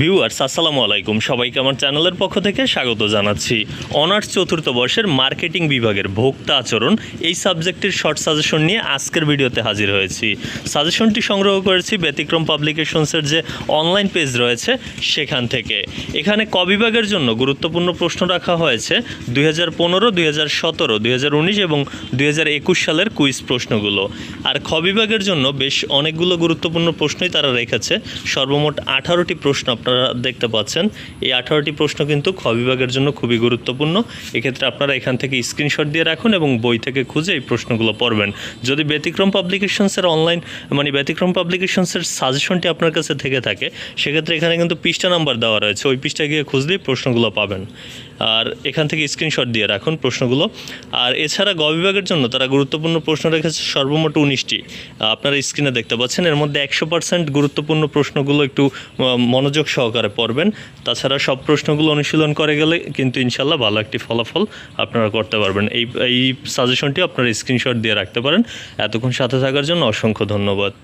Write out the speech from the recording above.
Viewers আসসালামু আলাইকুম। সবাইকে আমার চ্যানেলের পক্ষ থেকে স্বাগত জানাচ্ছি। অনার্স চতুর্থ বর্ষের মার্কেটিং বিভাগের ভোক্তা আচরণ এই সাবজেক্টের শর্ট সাজেশন নিয়ে আজকের ভিডিওতে হাজির হয়েছি। সাজেশনটি সংগ্রহ করেছি ব্যতিক্রম পাবলিকেশনসের যে অনলাইন পেজ রয়েছে সেখান থেকে। এখানে ক বিভাগের জন্য গুরুত্বপূর্ণ প্রশ্ন রাখা হয়েছে দুই হাজার পনেরো, দুই হাজার সতেরো, দুই হাজার উনিশ এবং দুই হাজার একুশ সালের কুইজ প্রশ্নগুলো। আর খ বিভাগের জন্য বেশ অনেকগুলো গুরুত্বপূর্ণ প্রশ্নই তারা রেখেছে। সর্বমোট আঠারোটি প্রশ্ন আপনারা দেখতে পাচ্ছেন, এই আঠারোটি প্রশ্ন কিন্তু খ বিভাগের জন্য খুবই গুরুত্বপূর্ণ। এক্ষেত্রে আপনারা এখান থেকে স্ক্রিনশট দিয়ে রাখুন এবং বই থেকে খুঁজে এই প্রশ্নগুলো পড়বেন। যদি ব্যতিক্রম পাবলিকেশনসের অনলাইন মানে ব্যতিক্রম পাবলিকেশনসের সাজেশনটি আপনার কাছে থেকে থাকে, সেক্ষেত্রে এখানে কিন্তু পৃষ্ঠা নাম্বার দেওয়া রয়েছে। ওই পৃষ্ঠা গিয়ে খুঁজলেই প্রশ্নগুলো পাবেন। আর এখান থেকে স্ক্রিনশট দিয়ে রাখুন প্রশ্নগুলো। আর এছাড়া গ বিভাগের জন্য তারা গুরুত্বপূর্ণ প্রশ্ন রেখেছে সর্বমোট উনিশটি। আপনারা স্ক্রিনে দেখতে পাচ্ছেন, এর মধ্যে একশো পার্সেন্ট গুরুত্বপূর্ণ প্রশ্নগুলো একটু মনোযোগ সহকারে পড়বেন। তাছাড়া সব প্রশ্নগুলো অনুশীলন করে গেলে কিন্তু ইনশাল্লাহ ভালো একটি ফলাফল আপনারা করতে পারবেন। এই এই সাজেশনটি আপনারা স্ক্রিনশট দিয়ে রাখতে পারেন। এতক্ষণ সাথে থাকার জন্য অসংখ্য ধন্যবাদ।